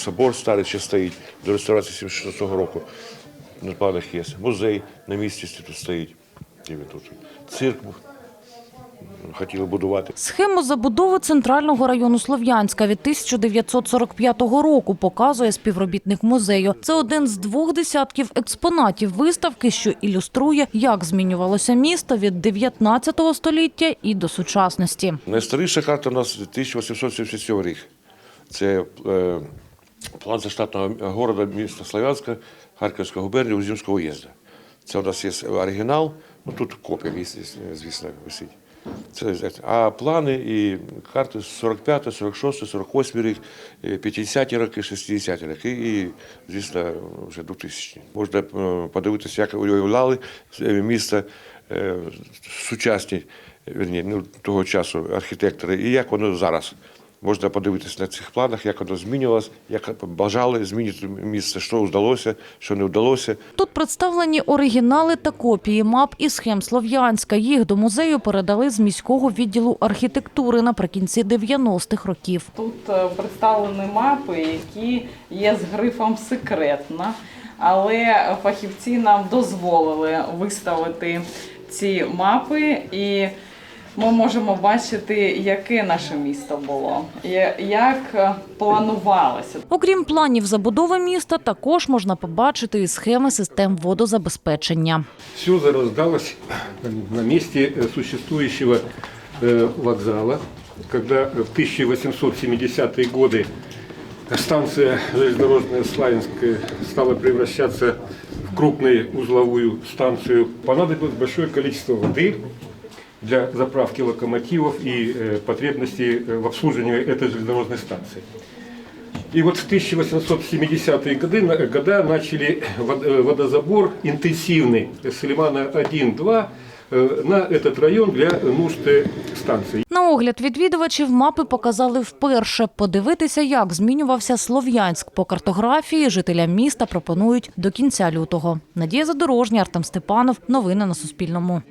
собор старий ще стоїть до реставрації 76-го року. На планах є. Музей на місці тут стоїть. І він тут. Цирк хотіли будувати. Схему забудови центрального району Слов'янська від 1945 року показує співробітник музею. Це один з двох десятків експонатів виставки, що ілюструє, як змінювалося місто від 19 століття і до сучасності. Найстаріша карта у нас 1877 рік. Це е, план заштатного города міста Слов'янська, Харківської губернії, Узімського уїзду. Це у нас є оригінал, ну тут копія, звісно, висить. Це, а плани і карти 45, 46, 48 рік, е, 50-ті роки, 60-ті роки і, звісно, вже 2000 Можна е, подивитися, як уявляли е, місто е, сучасні, вірні, ну, того часу архітектори, і як воно зараз. Можна подивитися на цих планах, як воно змінювалося, як бажали змінити місце, що вдалося, що не вдалося. Тут представлені оригінали та копії мап і схем Слов'янська. Їх до музею передали з міського відділу архітектури наприкінці 90-х років. Тут е, представлені мапи, які є з грифом секретна, але фахівці нам дозволили виставити ці мапи і Ми можемо бачити, яке наше місто було, я- як е, планувалося. Окрім планів забудови міста, також можна побачити і схеми систем водозабезпечення. Все зарождалось на месте э, существующего э, вокзала, когда в 1870-е годы станция железнодорожная Славянская стала превращаться в крупную узловую станцию. Понадобилось большое количество воды для заправки локомотивов и э, потребностей э, в обслуживании этой железнодорожной станции. И вот в 1870-е годы, на- года начали вод- э, водозабор интенсивный с Лимана 1-2 э, на этот район для нужд э, станции. На огляд відвідувачів мапи показали вперше. Подивитися, як змінювався Слов'янськ по картографії. Жителям міста пропонують до кінця лютого. Надія Задорожня, Артем Степанов. Новини на Суспільному.